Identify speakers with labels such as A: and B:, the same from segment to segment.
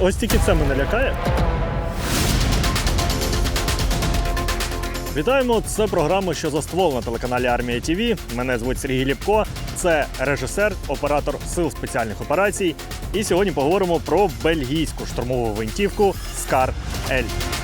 A: ось тільки це мене лякає. Вітаємо! Це програма, що за ствол на телеканалі Армія ТВ. Мене звуть Сергій Ліпко. Це режисер, оператор сил спеціальних операцій. І сьогодні поговоримо про бельгійську штурмову гвинтівку Скар Ель.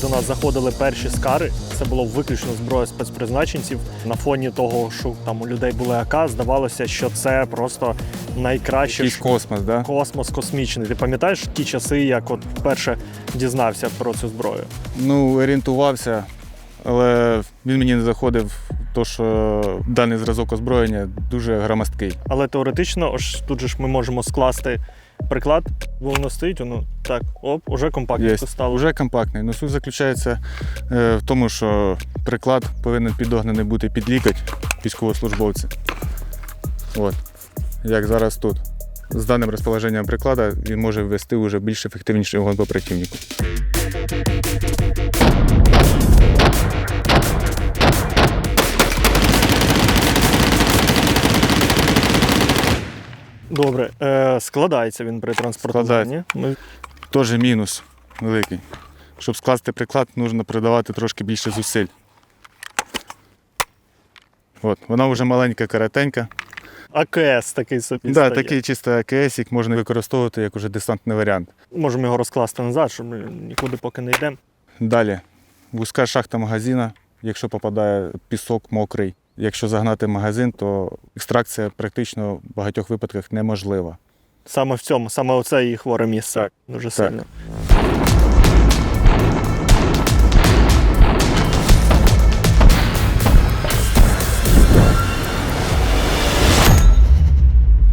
A: Коли до нас заходили перші скари, це було виключно зброя спецпризначенців. На фоні того, що там у людей були АК, здавалося, що це просто найкраще
B: Якийсь космос, да?
A: космос космічний. Ти пам'ятаєш ті часи, як от вперше дізнався про цю зброю?
B: Ну, орієнтувався, але він мені не заходив, то що даний зразок озброєння дуже громоздкий.
A: Але теоретично, ось тут же ж ми можемо скласти приклад, воно стоїть, воно так, оп, уже компактніше стало.
B: Уже компактний. Ну, суть заключається е, в тому, що приклад повинен підогнаний бути під лікоть військовослужбовця. От. Як зараз тут. З даним розположенням приклада він може ввести вже більш ефективніший вогонь по противнику.
A: Добре, е, складається він при транспортуванні. Ми
B: Теж мінус великий. Щоб скласти приклад, потрібно придавати трошки більше зусиль. От, вона вже маленька, коротенька.
A: АКС такий собі.
B: Да,
A: стає.
B: такий чисто АКС, як можна використовувати як уже десантний варіант.
A: Можемо його розкласти назад, щоб ми нікуди поки не йдемо.
B: Далі вузька шахта магазина, якщо попадає пісок мокрий. Якщо загнати магазин, то екстракція практично в багатьох випадках неможлива.
A: Саме в цьому, саме оце її хворе місце.
B: Так.
A: Дуже
B: Так.
A: сильно.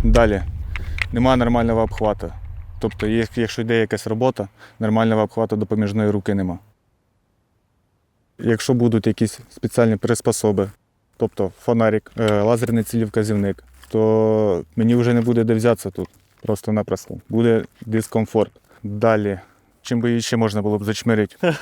B: Далі немає нормального обхвату. Тобто, якщо йде якась робота, нормального обхвату допоміжної руки нема. Якщо будуть якісь спеціальні приспособи, тобто фонарик, е, лазерний цілівказівник, то мені вже не буде де взятися тут. Просто-напросто. Буде дискомфорт. Далі, чим би її ще можна було б зачмирити?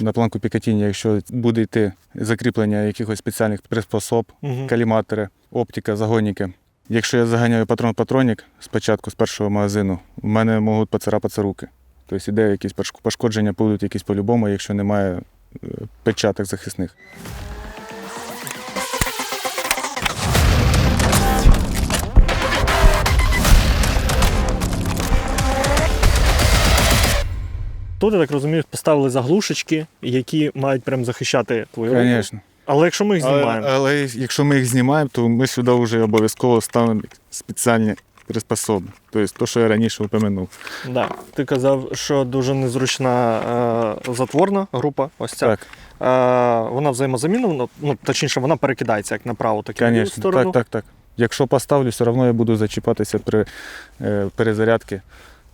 B: На планку Пікатіні, якщо буде йти закріплення якихось спеціальних приспособ, каліматори, оптика, загонники. Якщо я заганяю патрон-патронник спочатку з першого магазину, в мене можуть поцарапатися руки. Тобто іде якісь пошкодження, будуть якісь по-любому, якщо немає е, печаток захисних.
A: Тут, я так розумію, поставили заглушечки, які мають прям захищати твою руку.
B: Звісно.
A: Але якщо ми їх знімаємо,
B: але якщо ми їх знімаємо, то ми сюди вже обов'язково ставимо спеціальні приспособи. Тобто те, що я раніше упомянув.
A: да. ти казав, що дуже незручна е, затворна група. Ось ця.
B: Так,
A: Е, вона взаємозамінна, ну точніше, вона перекидається як направо, так і в сторону.
B: Так, так, так. Якщо поставлю, все одно я буду зачіпатися при е, перезарядці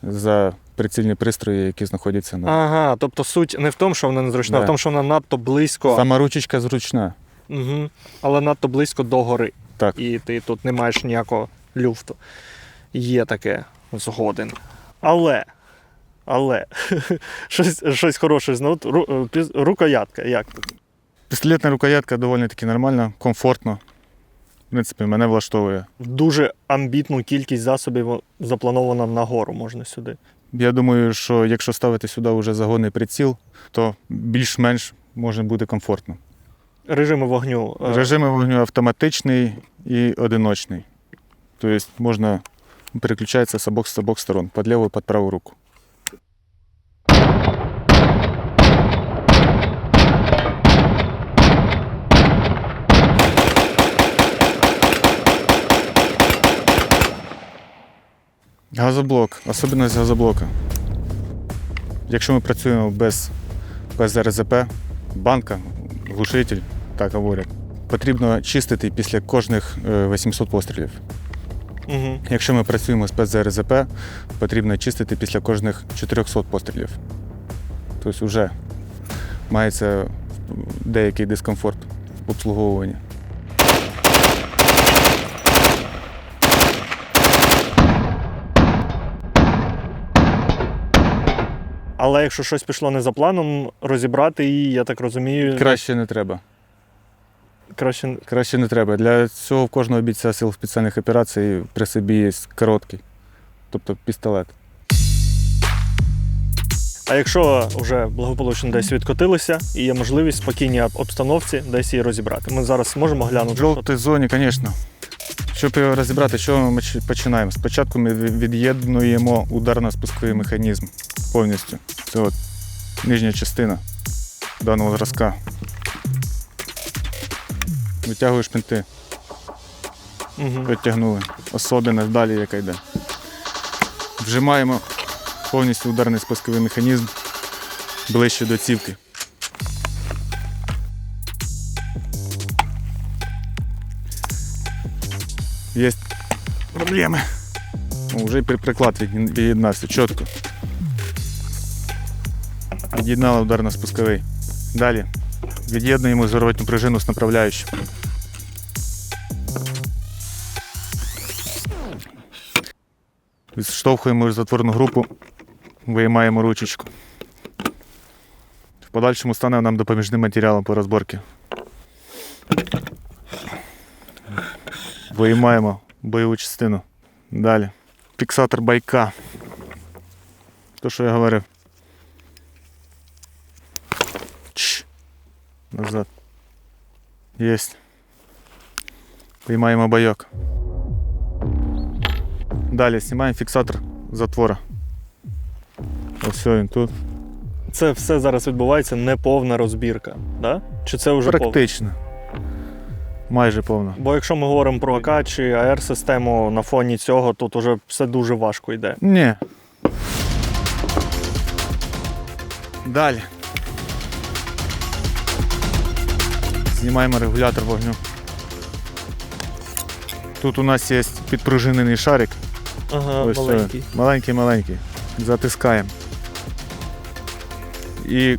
B: за прицільні пристрої, які знаходяться на.
A: Ага, тобто суть не в тому, що вона незручна, а в тому, що вона надто близько,
B: Сама ручечка зручна.
A: угу. але надто близько до гори.
B: Так.
A: І ти тут не маєш ніякого люфту. Є таке згоден. Але. Але щось, щось хороше знову. Ру, е, піз- рукоятка. Як тут?
B: Пістолетна рукоятка доволі таки нормальна, комфортно. В принципі, мене влаштовує.
A: Дуже амбітну кількість засобів запланована нагору можна сюди.
B: Я думаю, що якщо ставити сюди вже загонний приціл, то більш-менш може бути комфортно.
A: Режими вогню. е,
B: Режими вогню автоматичний і одиночний. Тобто можна переключатися з обох, з обох сторон, під ліву під праву руку. Газоблок, особливість газоблока. Якщо ми працюємо без ПЗРЗП, банка, глушитель, так говорять, потрібно чистити після кожних е, 800 пострілів.
A: Угу.
B: Якщо ми працюємо з ПЗРЗП, потрібно чистити після кожних 400 пострілів. Тобто вже мається деякий дискомфорт в
A: Але якщо щось пішло не за планом, розібрати її, я так розумію,
B: Краще не треба.
A: краще.
B: Краще не треба. Для цього в кожного бійця сил спеціальних операцій при собі є короткий, тобто пістолет.
A: А якщо вже благополучно десь відкотилися і є можливість в спокійній обстановці десь її розібрати. Ми зараз можемо глянути. що
B: жовтій зоні, звісно. Щоб його розібрати, що ми починаємо? Спочатку ми від'єднуємо ударно-спусковий механізм повністю. Це от нижня частина даного зразка. Витягуєш пінти,
A: Мгм.
B: відтягнули. Особливо далі, яка йде. Вжимаємо повністю ударний спусковий механізм ближче до цівки. Є проблеми. О, вже і при- приклад від- від'єднався чітко. Від'єднали ударно-спусковий. Далі від'єднуємо зворотню пружину з направляючим. Відштовхуємо затворну групу, виймаємо ручечку. В подальшому стане нам допоміжним матеріалом по розборці. Виймаємо бойову частину. Далі. Фіксатор байка. То, що я говорив. Чш. Назад. Єсть. Виймаємо байок. Далі знімаємо фіксатор затвора. Ось він тут.
A: Це все зараз відбувається неповна розбірка. Да? Чи це вже повна?
B: Майже повно.
A: Бо якщо ми говоримо про АК чи АР-систему на фоні цього, тут уже все дуже важко йде.
B: Ні. Далі. Знімаємо регулятор вогню. Тут у нас є підпружинений шарик.
A: Ага,
B: Ось це.
A: маленький.
B: Маленький-маленький. Затискаємо. І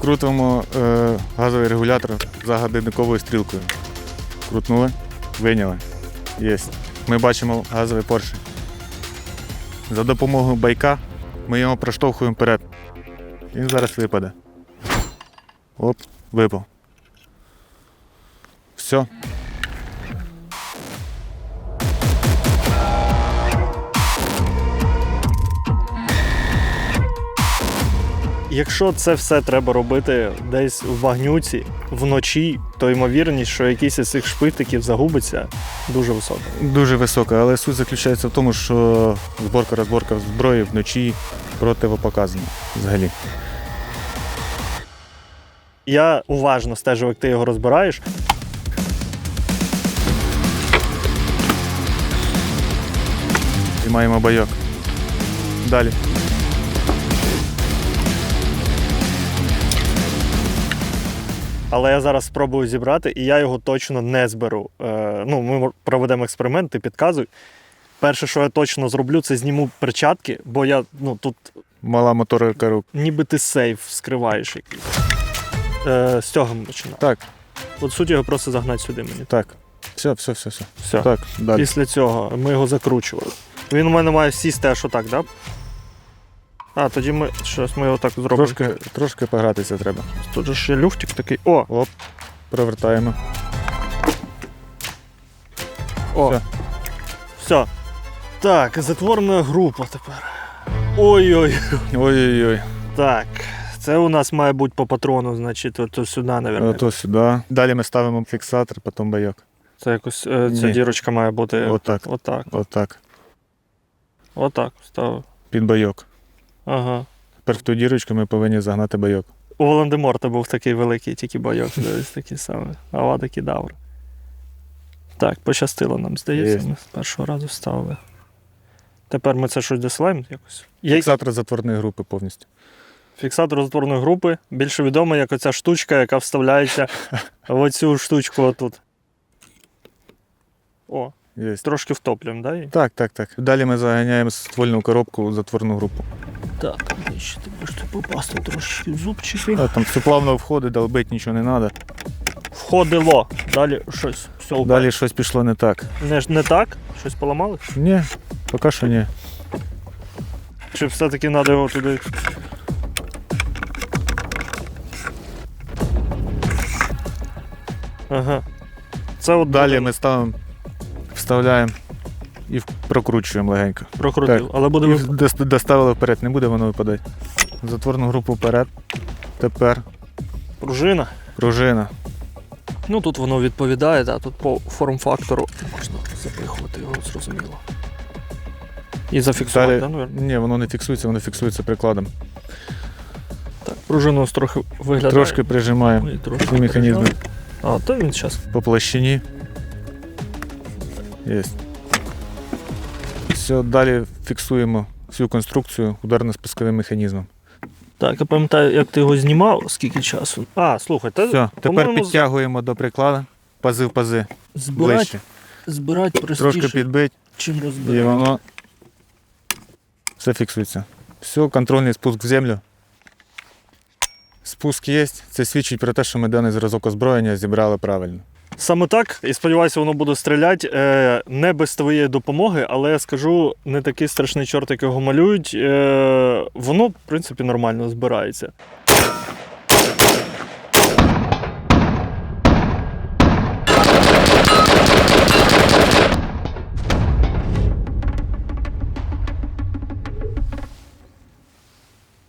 B: крутимо е, газовий регулятор за годинниковою стрілкою. Крутнули, виняли. Є. Ми бачимо газовий поршень. За допомогою байка ми його проштовхуємо вперед. Він зараз випаде. Оп, випав. Все.
A: Якщо це все треба робити десь в вагнюці вночі, то ймовірність, що якийсь із цих шпитиків загубиться, дуже висока.
B: Дуже висока, але суть заключається в тому, що зборка розборка зброї вночі противопоказана взагалі.
A: Я уважно стежу, як ти його розбираєш.
B: І маємо бойок. Далі.
A: Але я зараз спробую зібрати, і я його точно не зберу. Е, ну, ми проведемо експеримент, ти підказуй. Перше, що я точно зроблю, це зніму перчатки, бо я ну, тут
B: Мала моторика рук.
A: ніби ти сейф скриваєш якийсь. Е, з цього ми починаємо.
B: Так,
A: От суть його просто загнати сюди мені.
B: так. Все, все, все, все.
A: Все.
B: Так, далі.
A: Після цього ми його закручували. Він у мене має сісти аж отак, так? Да? А, тоді ми щось ми його так зробимо.
B: Трошки, трошки погратися треба.
A: Тут же ще люфтик такий. О!
B: Оп, провертаємо.
A: О!
B: Все.
A: Все. Так, затворна група тепер. Ой-ой.
B: Ой-ой-ой.
A: Так. Це у нас має бути по патрону, значить, от сюди, мабуть.
B: Ото сюди. Далі ми ставимо фіксатор, потім бойок.
A: Це якось е, ця
B: Ні.
A: дірочка має бути.
B: Отак.
A: Отак.
B: Отак.
A: Отак. Ставив.
B: Під бойок.
A: Ага.
B: Тепер в ту дірочку ми повинні загнати бойок.
A: У Волан-де-Морта був такий великий, тільки бойок, десь такий самий. Авада Кедавр. Так, пощастило нам, здається,
B: Є.
A: ми з першого разу вставили. Тепер ми це щось досилаємо якось. Є
B: Фіксатор затворної групи повністю.
A: фіксатор затворної групи, більше відомо, як оця штучка, яка вставляється в оцю штучку отут. О,
B: Є.
A: трошки втоплюємо, да?
B: Так, так, так. Далі ми заганяємо ствольну коробку в затворну групу.
A: Так, ближче, щоб попасти трошечки зубчики.
B: А, там все плавно входить, долбить нічого не треба.
A: Входило. Далі щось. все упало.
B: Далі щось пішло не так.
A: Не, ж- не так? Щось поламали?
B: Ні, поки що ні.
A: Чи все-таки треба його туди? Ага. Це от
B: Далі ми ставимо, вставляємо і прокручуємо легенько.
A: прокрутив.
B: Так.
A: Але буде
B: І
A: вип-
B: доставили вперед, не буде воно випадати. Затворну групу вперед. Тепер
A: пружина.
B: пружина.
A: Ну тут воно відповідає, да, тут по форм-фактору можна запихувати його, зрозуміло. І зафіксувати,
B: Далі,
A: да,
B: ні, воно не фіксується, воно фіксується прикладом.
A: Так, пружина ось трохи виглядає.
B: Трошки прижимаємо
A: Ну, трошки
B: механізми.
A: А, то він зараз.
B: по площині. Є. Все, далі фіксуємо всю конструкцію ударно-спусковим механізмом.
A: Так, я пам'ятаю, як ти його знімав, скільки часу. А, слухай, та
B: Все, тепер
A: по-моєму,
B: підтягуємо до приклада, пази в пази,
A: збирати,
B: ближче.
A: збирати простіше,
B: Трошки підбить
A: чим
B: і
A: розбирати.
B: воно все фіксується. Все, контрольний спуск в землю. Спуск є, це свідчить про те, що ми даний зразок озброєння зібрали правильно.
A: Саме так, і сподіваюся, воно буде стріляти е, не без твоєї допомоги, але я скажу, не такий страшний чорт, як його малюють. Е, воно, в принципі, нормально збирається.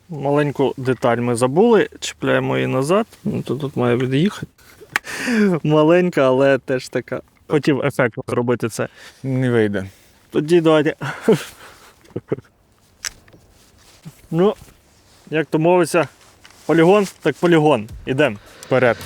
A: Маленьку деталь ми забули, чіпляємо її назад. Ну, то тут має від'їхати. Маленька, але теж така. Хотів ефект зробити це.
B: Не вийде.
A: Тоді давайте. Ну, як то мовиться, полігон, так полігон. Ідемо.
B: Вперед.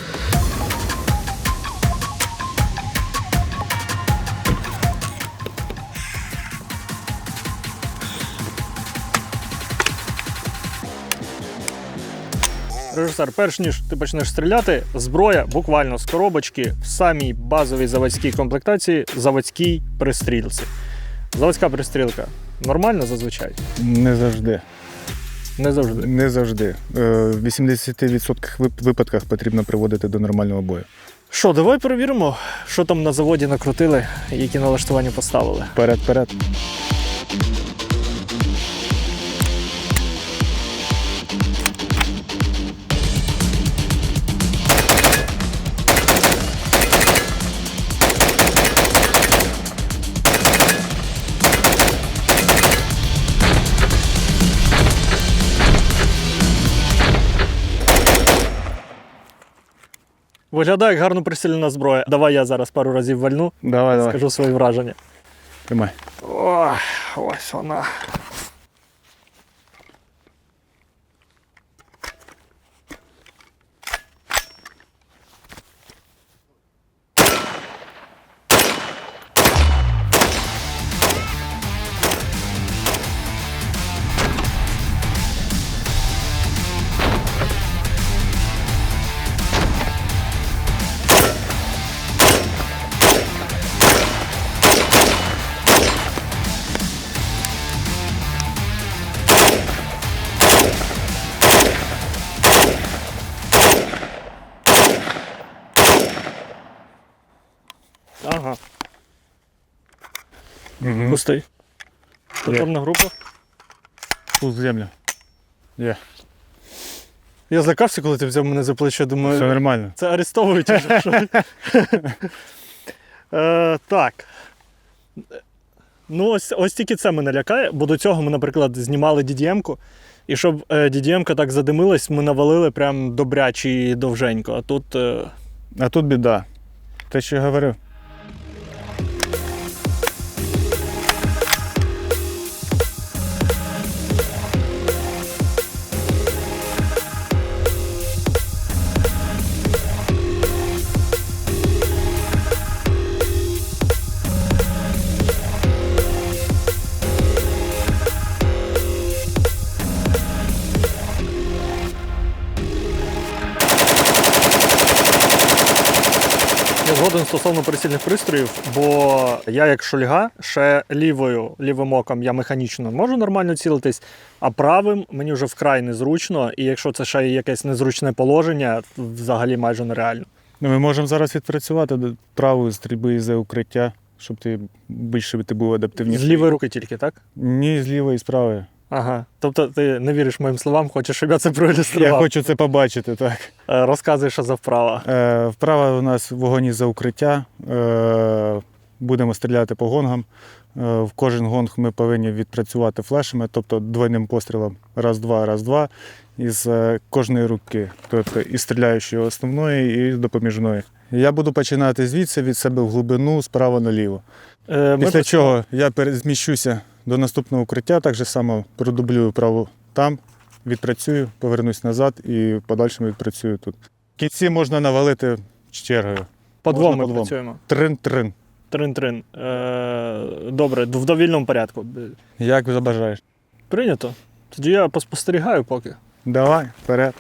A: Режисер, перш ніж ти почнеш стріляти, зброя буквально з коробочки в самій базовій заводській комплектації заводській пристрілці. Заводська пристрілка нормальна зазвичай?
B: Не завжди.
A: Не завжди.
B: Не завжди. Е, В 80% випадках потрібно приводити до нормального бою.
A: Що, давай перевіримо, що там на заводі накрутили, які налаштування поставили.
B: Вперед,
A: Виглядає як гарно прицільна зброя. Давай я зараз пару разів вальну,
B: Давай, давай.
A: скажу свої враження.
B: Тримай.
A: Ой, ось вона. Ага,
B: Угу.
A: пустий. Повторна група.
B: Пуст в землю. Є.
A: Я злякався, коли ти взяв мене за плече, думаю,
B: Все нормально.
A: Це арестовують що е, так. Ну, ось, ось тільки це мене лякає, бо до цього ми, наприклад, знімали DDM-ку, і щоб е, DDM-ка так задимилась, ми навалили прям добряче і довженько. А тут. Е,
B: А тут біда. Те, що я говорив.
A: Стосовно прицільних пристроїв, бо я, як шульга, ще лівою, лівим оком я механічно можу нормально цілитись, а правим мені вже вкрай незручно, і якщо це ще якесь незручне положення, взагалі майже нереально.
B: Ну, ми можемо зараз відпрацювати до правої стрільби за укриття, щоб ти більше ти був
A: З лівої руки тільки, так?
B: Ні, з лівої і з правої.
A: Ага. Тобто ти не віриш моїм словам, хочеш, щоб я це
B: Я хочу це побачити, так.
A: Е, Розказуй, що за вправа.
B: Е, вправа у нас вогонь за укриття. Е, будемо стріляти по гонгам. Е, в кожен гонг ми повинні відпрацювати флешами, тобто двойним пострілом раз-два, раз-два, із е, кожної руки, тобто із стріляючої основної і допоміжної. Я буду починати звідси від себе в глибину, справа наліво.
A: Е,
B: Після чого я перезміщуся до наступного укриття, так же само продублюю праву там, відпрацюю, повернусь назад і в подальшому відпрацюю тут. В кінці можна навалити чергою.
A: по двом ми працюємо.
B: Трин-трин.
A: Трин-трин. Е, добре, в довільному порядку.
B: Як забажаєш.
A: Прийнято. Тоді я поспостерігаю поки.
B: Давай, вперед.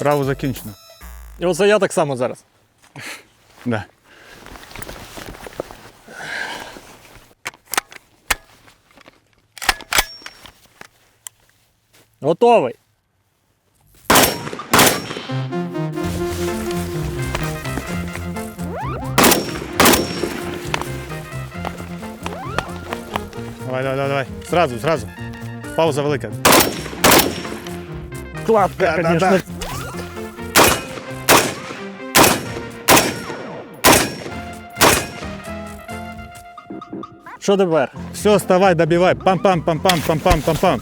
B: Право закінчено.
A: І оце я так само зараз.
B: Да.
A: Готовий.
B: Давай, давай, давай, давай. Сразу, сразу. Пауза велика.
A: Кладка,
B: Да, да, да.
A: Що тепер?
B: Все, вставай, добивай. Пам-пам-пам-пам-пам-пам-пам-пам.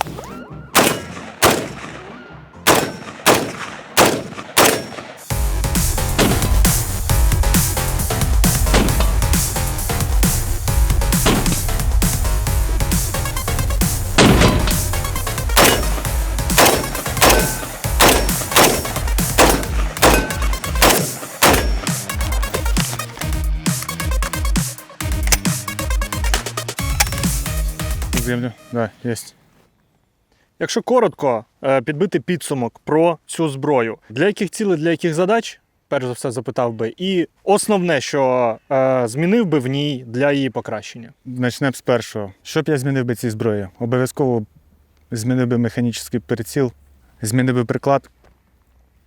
B: Есть.
A: Якщо коротко е, підбити підсумок про цю зброю, для яких цілей, для яких задач, перш за все запитав би, і основне, що е, змінив би в ній для її покращення.
B: Почнемо з першого. Що б я змінив би цій зброї? Обов'язково змінив би механічний приціл, змінив би приклад,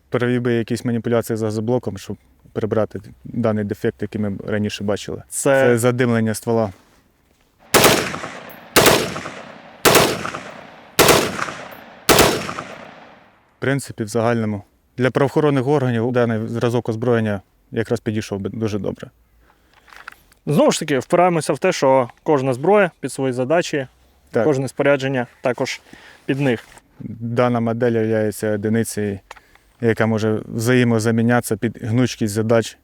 B: провів би якісь маніпуляції з газоблоком, щоб прибрати даний дефект, який ми раніше бачили.
A: Це,
B: Це задимлення ствола. Принципі, в загальному. Для правоохоронних органів даний зразок озброєння якраз підійшов би дуже добре.
A: знову ж таки впираємося в те, що кожна зброя під свої задачі,
B: Так.
A: кожне спорядження також під них.
B: Дана модель є одиницею, яка може взаємозамінятися під гнучкість задач,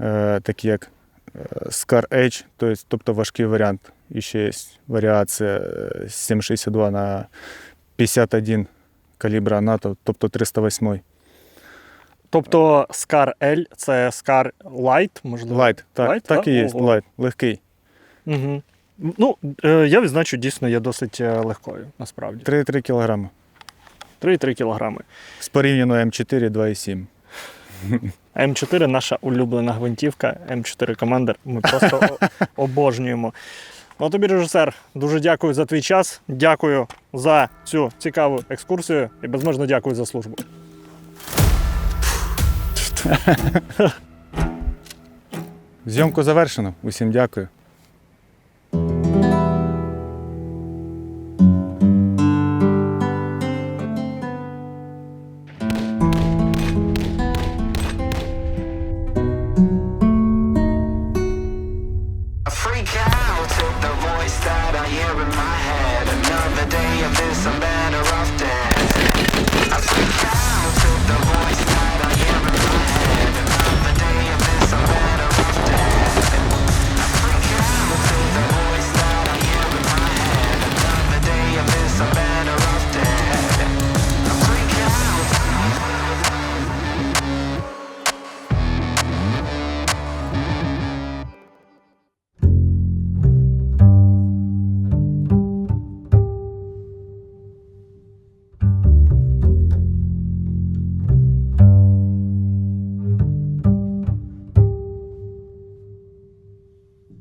B: е, такі як е, Scar Edge, тобто- важкий варіант. І ще є варіація е, 7,62 на 51 калібра НАТО, тобто 308.
A: Тобто Scar L це Scar Light, можливо.
B: Лайт, так,
A: Light,
B: так
A: да?
B: і є,
A: Ого.
B: лайт, легкий.
A: Угу. Ну, е, я відзначу, дійсно є досить е, легкою, насправді.
B: 3,3 кг.
A: 3,3 кілограми.
B: З порівняно М4 2,7.
A: М4 наша улюблена гвинтівка, М4 Commander. Ми просто обожнюємо. Ну, а тобі, режисер, дуже дякую за твій час. Дякую за цю цікаву екскурсію і безмежно дякую за службу.
B: Зйомку завершено. Усім дякую.